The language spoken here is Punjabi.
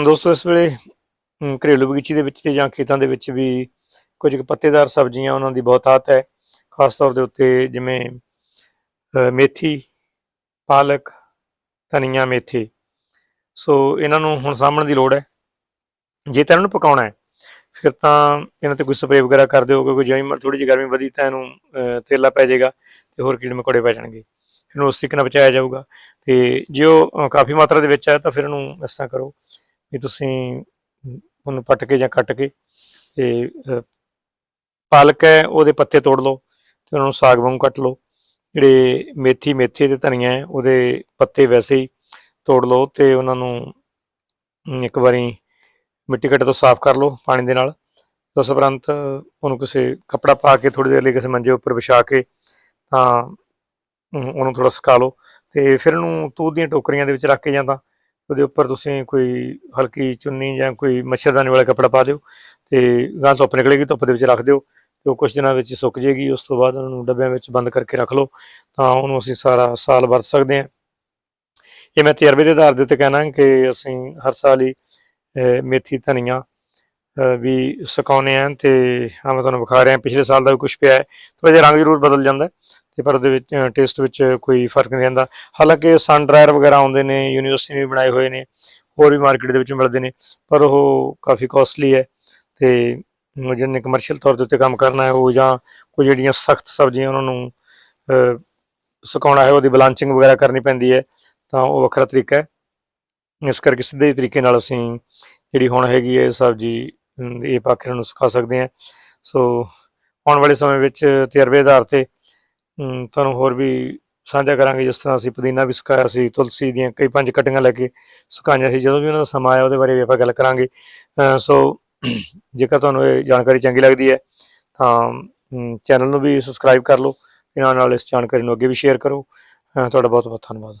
ਦੋਸਤੋ, ਇਸ ਵੇਲੇ ਘਰੇਲੂ ਬਗੀਚੀ ਦੇ ਵਿੱਚ ਤੇ ਜਾਂ ਖੇਤਾਂ ਦੇ ਵਿੱਚ ਵੀ ਕੁਝ ਕੁ ਪੱਤੇਦਾਰ ਸਬਜ਼ੀਆਂ ਉਹਨਾਂ ਦੀ ਬਹੁਤ ਆਤ ਹੈ। ਖਾਸ ਤੌਰ ਦੇ ਉੱਤੇ ਜਿਵੇਂ ਮੇਥੀ, ਪਾਲਕ, ਧਨੀਆ, ਮੇਥੀ। ਸੋ, ਇਹਨਾਂ ਨੂੰ ਹੁਣ ਸਾਂਭਣ ਦੀ ਲੋੜ ਹੈ। ਜੇ ਤਾਂ ਇਹਨਾਂ ਨੂੰ ਪਕਾਉਣਾ ਹੈ, ਫਿਰ ਤਾਂ ਇਹਨਾਂ ਤੇ ਕੋਈ ਸਪਰੇਅ ਵਗੈਰਾ ਕਰ ਦਿਓ, ਕਿਉਂਕਿ ਜਿਵੇਂ ਥੋੜੀ ਜਿਹੀ ਗਰਮੀ ਵਧੀ ਤਾਂ ਇਹਨੂੰ ਤੇਲਾ ਪੈ ਜਾਏਗਾ ਤੇ ਹੋਰ ਕੀੜੇ ਮਕੌੜੇ ਪੈ ਜਾਣਗੇ। ਇਹਨੂੰ ਉਸ ਤਰੀਕੇ ਨਾਲ ਬਚਾਇਆ ਜਾਊਗਾ। ਤੇ ਜੇ ਉਹ ਕਾਫੀ ਮਾਤਰਾ ਦੇ ਵਿੱਚ ਹੈ, ਤਾਂ ਫਿਰ ਇਹਨੂੰ ਇਸ ਤਰ੍ਹਾਂ ਕਰੋ। ਵੀ ਤੁਸੀਂ ਉਹਨੂੰ ਪੱਟ ਕੇ ਜਾਂ ਕੱਟ ਕੇ ਤੇ ਪਾਲਕ ਹੈ, ਉਹਦੇ ਪੱਤੇ ਤੋੜ ਲਓ ਤੇ ਉਹਨਾਂ ਨੂੰ ਸਾਗ ਵਾਂਗੂ ਕੱਟ ਲਓ। ਜਿਹੜੇ ਮੇਥੀ, ਮੇਥੇ ਤੇ ਧਨੀਆ ਹੈ, ਉਹਦੇ ਪੱਤੇ ਵੈਸੇ ਹੀ ਤੋੜ ਲਓ ਤੇ ਉਹਨਾਂ ਨੂੰ ਇੱਕ ਵਾਰੀ ਮਿੱਟੀ ਘੱਟ ਤੋਂ ਸਾਫ਼ ਕਰ ਲਓ ਪਾਣੀ ਦੇ ਨਾਲ। ਉਸ ਉਪਰੰਤ ਉਹਨੂੰ ਕਿਸੇ ਕੱਪੜਾ ਪਾ ਕੇ ਥੋੜੀ ਦੇਰ ਲਈ ਕਿਸੇ ਮੰਜੇ ਉੱਪਰ ਵਿਛਾ ਕੇ ਤਾਂ ਉਹਨੂੰ ਥੋੜਾ ਸੁਕਾ ਲਓ ਤੇ ਫਿਰ ਉਹਨੂੰ ਤੂਤ ਦੀਆਂ ਟੋਕਰੀਆਂ ਦੇ ਵਿੱਚ ਰੱਖ ਕੇ ਜਾਂਦਾ ਉਹਦੇ ਉੱਪਰ ਤੁਸੀਂ ਕੋਈ ਹਲਕੀ ਚੁੰਨੀ ਜਾਂ ਕੋਈ ਮੱਛਰਦਾਨੀ ਵਾਲਾ ਕੱਪੜਾ ਪਾ ਦਿਓ ਤੇ ਗਾਂ ਧੁੱਪ ਨਿਕਲੇਗੀ, ਧੁੱਪ ਦੇ ਵਿੱਚ ਰੱਖ ਦਿਓ ਤੇ ਉਹ ਕੁਝ ਦਿਨਾਂ ਵਿੱਚ ਸੁੱਕ ਜਾਏਗੀ, ਉਸ ਤੋਂ ਬਾਅਦ ਉਹਨਾਂ ਨੂੰ ਡੱਬਿਆਂ ਵਿੱਚ ਬੰਦ ਕਰਕੇ ਰੱਖ ਲਓ ਤਾਂ ਉਹਨੂੰ ਅਸੀਂ ਸਾਰਾ ਸਾਲ ਵਰਤ ਸਕਦੇ ਹਾਂ। ਇਹ ਮੈਂ ਤਜਰਬੇ ਦੇ ਆਧਾਰ ਦੇ ਉੱਤੇ ਕਹਿਣਾ ਕਿ ਅਸੀਂ ਹਰ ਸਾਲ ਹੀ ਮੇਥੀ, ਧਨੀਆ ਵੀ ਸੁਕਾਉਂਦੇ ਹਾਂ ਤੇ ਹਾਂ, ਮੈਂ ਤੁਹਾਨੂੰ ਵਿਖਾ ਰਿਹਾ, ਪਿਛਲੇ ਸਾਲ ਦਾ ਵੀ ਕੁਝ ਪਿਆ ਹੈ ਥੋੜਾ ਜਿਹਾ ਰੰਗ ਜ਼ਰੂਰ ਬਦਲ ਜਾਂਦਾ ਤੇ ਪਰ ਉਹਦੇ ਵਿੱਚ ਟੇਸਟ ਵਿੱਚ ਕੋਈ ਫ਼ਰਕ ਨਹੀਂ ਰਹਿੰਦਾ। ਹਾਲਾਂਕਿ ਸਨ ਡਰਾਇਰ ਵਗੈਰਾ ਆਉਂਦੇ ਨੇ ਯੂਨੀਵਰਸਿਟੀ ਨੇ ਵੀ ਬਣਾਏ ਹੋਏ ਨੇ ਹੋਰ ਵੀ ਮਾਰਕੀਟ ਦੇ ਵਿੱਚ ਮਿਲਦੇ ਨੇ ਪਰ ਉਹ ਕਾਫੀ ਕਾਸਟਲੀ ਹੈ ਤੇ ਜਿਹਨੇ ਕਮਰਸ਼ੀਅਲ ਤੌਰ ਦੇ ਉੱਤੇ ਕੰਮ ਕਰਨਾ ਹੈ ਉਹ ਜਾਂ ਕੋਈ ਜਿਹੜੀਆਂ ਸਖਤ ਸਬਜ਼ੀਆਂ ਉਹਨਾਂ ਨੂੰ ਸੁਕਾਉਣਾ ਹੈ ਉਹਦੀ ਬਲਾਂਚਿੰਗ ਵਗੈਰਾ ਕਰਨੀ ਪੈਂਦੀ ਹੈ ਤਾਂ ਉਹ ਵੱਖਰਾ ਤਰੀਕਾ ਹੈ। ਇਸ ਕਰਕੇ ਸਿੱਧੇ ਤਰੀਕੇ ਨਾਲ ਅਸੀਂ ਜਿਹੜੀ ਹੁਣ ਹੈਗੀ ਹੈ ਸਬਜ਼ੀ ਅਮ, ਇਹ ਪਾਖਰਾਂ ਨੂੰ ਸੁਕਾ ਸਕਦੇ ਹਾਂ। ਸੋ ਆਉਣ ਵਾਲੇ ਸਮੇਂ ਵਿੱਚ ਤਜਰਬੇ ਆਧਾਰ ਤੇ ਤੁਹਾਨੂੰ ਹੋਰ ਵੀ ਸਾਂਝਾ ਕਰਾਂਗੇ ਜਿਸ ਤਰ੍ਹਾਂ ਅਸੀਂ ਪੁਦੀਨਾ ਵੀ ਸੁਕਾਇਆ ਸੀ, ਤੁਲਸੀ ਦੀਆਂ ਕਈ ਪੰਜ ਕਟੀਆਂ ਲੈ ਕੇ ਸੁਕਾਈਆਂ ਸੀ, ਜਦੋਂ ਵੀ ਉਹਨਾਂ ਦਾ ਸਮਾਂ ਆਇਆ ਉਹਦੇ ਬਾਰੇ ਵੀ ਆਪਾਂ ਗੱਲ ਕਰਾਂਗੇ। ਸੋ ਜੇਕਰ ਤੁਹਾਨੂੰ ਇਹ ਜਾਣਕਾਰੀ ਚੰਗੀ ਲੱਗਦੀ ਹੈ, ਤਾਂ ਚੈਨਲ ਨੂੰ ਵੀ ਸਬਸਕ੍ਰਾਈਬ ਕਰ ਲਓ, ਤੇ ਨਾਲ ਨਾਲ ਇਸ ਜਾਣਕਾਰੀ ਨੂੰ ਅੱਗੇ ਵੀ ਸ਼ੇਅਰ ਕਰੋ। ਤੁਹਾਡਾ ਬਹੁਤ ਬਹੁਤ ਧੰਨਵਾਦ।